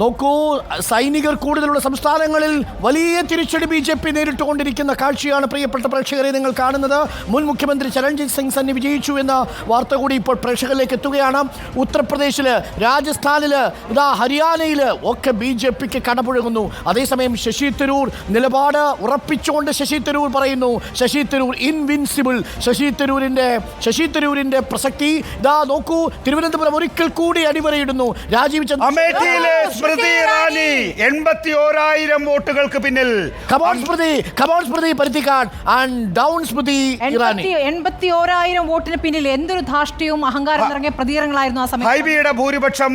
നോക്കൂ സൈനികർ കൂടുതലുള്ള സംസ്ഥാനങ്ങളിൽ വലിയ തിരിച്ചടി ബി ജെ പി നേരിട്ടുകൊണ്ടിരിക്കുന്ന കാഴ്ചയാണ് പ്രിയപ്പെട്ട പ്രേക്ഷകരെ നിങ്ങൾ കാണുന്നത്. മുൻ മുഖ്യമന്ത്രി ചരൺജിത് സിംഗ് സന്നി വിജയിച്ചു എന്ന വാർത്ത കൂടി ഇപ്പോൾ പ്രേക്ഷകരിലേക്ക് എത്തുകയാണ്. ഉത്തർപ്രദേശിൽ രാജസ്ഥാനിൽ ഇതാ ഹരിയാനയിൽ ഒക്കെ ബി ജെ പിക്ക് കടപുഴകുന്നു അതേസമയം ശശി തരൂർ നിലപാട് ഉറപ്പിച്ചുകൊണ്ട് ശശി തരൂർ പറയുന്നു. ശശി തരൂർ ഇൻവിൻസിബിൾ ശശി തരൂരിന്റെ ശശി തരൂരിന്റെ പ്രസക്തി ഇതാ നോക്കൂ തിരുവനന്തപുരം ഒരിക്കൽ കൂടി അടിവരയിടുന്നു. രാജീവ് Prazer. സ്മൃതി എൺപത്തി ഓരായിരം വോട്ടുകൾക്ക് പിന്നിൽ come on Smriti come on Smriti Paruthikkad. And down Smriti Irani എൺപത്തി ഓരായിരം വോട്ടിന് പിന്നിൽ എന്തൊരു ധാർഷ്ട്യവും അഹങ്കാരം നിറങ്ങിയ പ്രതികരണങ്ങളായിരുന്നു ആ സമയത്ത്? ഹൈബിയുടെ ഭൂരിപക്ഷം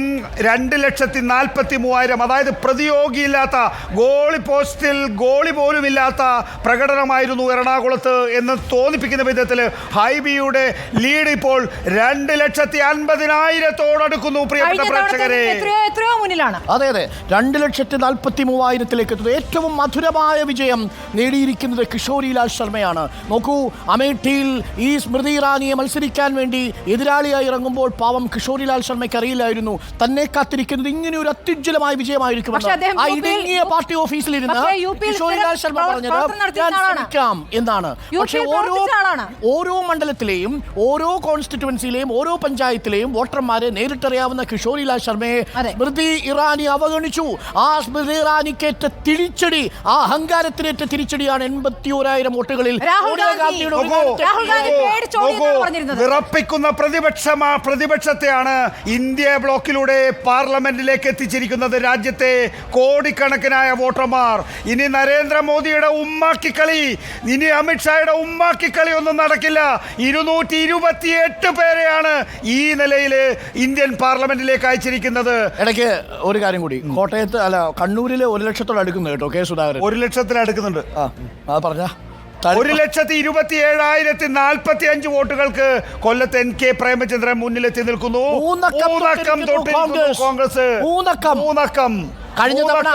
രണ്ട് ലക്ഷത്തി നാൽപ്പത്തി മൂവായിരം അതായത് പ്രതിയോഗിയില്ലാത്ത ഗോളി പോസ്റ്റിൽ ഗോളി പോലും ഇല്ലാത്ത പ്രകടനമായിരുന്നു എറണാകുളത്ത് എന്ന് തോന്നിപ്പിക്കുന്ന വിധത്തിൽ ഹൈബിയുടെ ലീഡ് ഇപ്പോൾ രണ്ട് ലക്ഷത്തി അൻപതിനായിരത്തോടടുക്കുന്നു പ്രിയപ്പെട്ട പ്രേക്ഷകരെ. എത്രയോ എത്രയോ മുന്നിലാണ്. അതെ അതെ. രണ്ട് ലക്ഷത്തി നാൽപ്പത്തി മൂവായിരത്തിലേക്ക് എത്തുന്നത് ഏറ്റവും മധുരമായ വിജയം നേടിയിരിക്കുന്നത് കിഷോരിലാൽ ശർമ്മയാണ്. നോക്കൂ അമേഠിയിൽ ഈ സ്മൃതി ഇറാനിയെ മത്സരിക്കാൻ വേണ്ടി എതിരാളിയായി ഇറങ്ങുമ്പോൾ പാവം കിഷോരിലാൽ ശർമ്മയ്ക്ക് അറിയില്ലായിരുന്നു. തന്നെ കാത്തിരിക്കുന്നത് ഇങ്ങനെ ഒരു അത്യുജ്വലമായ വിജയമായിരിക്കും ആ ഇടുങ്ങിയ പാർട്ടി ഓഫീസിൽ ഇരുന്ന് കിഷോരിലാൽ ശർമ്മ പറഞ്ഞത് പ്രവർത്തനം ഞാൻ ശ്രമിക്കാം എന്നാണ്. പക്ഷേ ഓരോ ഓരോ മണ്ഡലത്തിലെയും ഓരോ കോൺസ്റ്റിറ്റുവൻസിയിലെയും ഓരോ പഞ്ചായത്തിലെയും വോട്ടർമാരെ നേരിട്ടറിയാവുന്ന കിഷോരിലാൽ ശർമ്മയെ സ്മൃതി ഇറാനി അവഗണിച്ചു. ആ സ്മൃതി ഇറാനിക്കേറ്റ തിരിച്ചടി ആ അഹങ്കാരത്തിനേറ്റ തിരിച്ചടിയാണ് എൺപത്തി ഓരായിരം വോട്ടുകളിൽ. വിറപ്പിക്കുന്ന പ്രതിപക്ഷ പ്രതിപക്ഷത്തെയാണ് ഇന്ത്യ ബ്ലോക്കിലൂടെ പാർലമെന്റിലേക്ക് എത്തിച്ചിരിക്കുന്നത് രാജ്യത്തെ കോടിക്കണക്കിനായ വോട്ടർമാർ. ഇനി നരേന്ദ്രമോദിയുടെ ഉമ്മാക്കിക്കളി ഇനി അമിത്ഷായുടെ ഉമ്മാക്കിക്കളി ഒന്നും നടക്കില്ല. ഇരുന്നൂറ്റി ഇരുപത്തിയെട്ട് പേരെയാണ് ഈ നിലയിൽ ഇന്ത്യൻ പാർലമെന്റിലേക്ക് അയച്ചിരിക്കുന്നത്. ഇടയ്ക്ക് ഒരു കാര്യം കൂടി. കോട്ടയത്ത് അല്ല കണ്ണൂരിലെ ഒരു ലക്ഷത്തോട് അടുക്കുന്നു കേട്ടോ കെ സുധാകരൻ. ഒരു ലക്ഷത്തിലടുക്കുന്നുണ്ട് ആ ആ പറഞ്ഞ. ഒരു ലക്ഷത്തി ഇരുപത്തി ഏഴായിരത്തി നാൽപ്പത്തി അഞ്ച് വോട്ടുകൾക്ക് കൊല്ലത്ത് എൻ കെ പ്രേമചന്ദ്രൻ മുന്നിലെത്തി നിൽക്കുന്നു. മൂന്നക്കം തൊട്ടിരിക്കുന്നു. കോൺഗ്രസ്. മൂന്നക്കം. മൂന്നക്കം. കഴിഞ്ഞ തവണ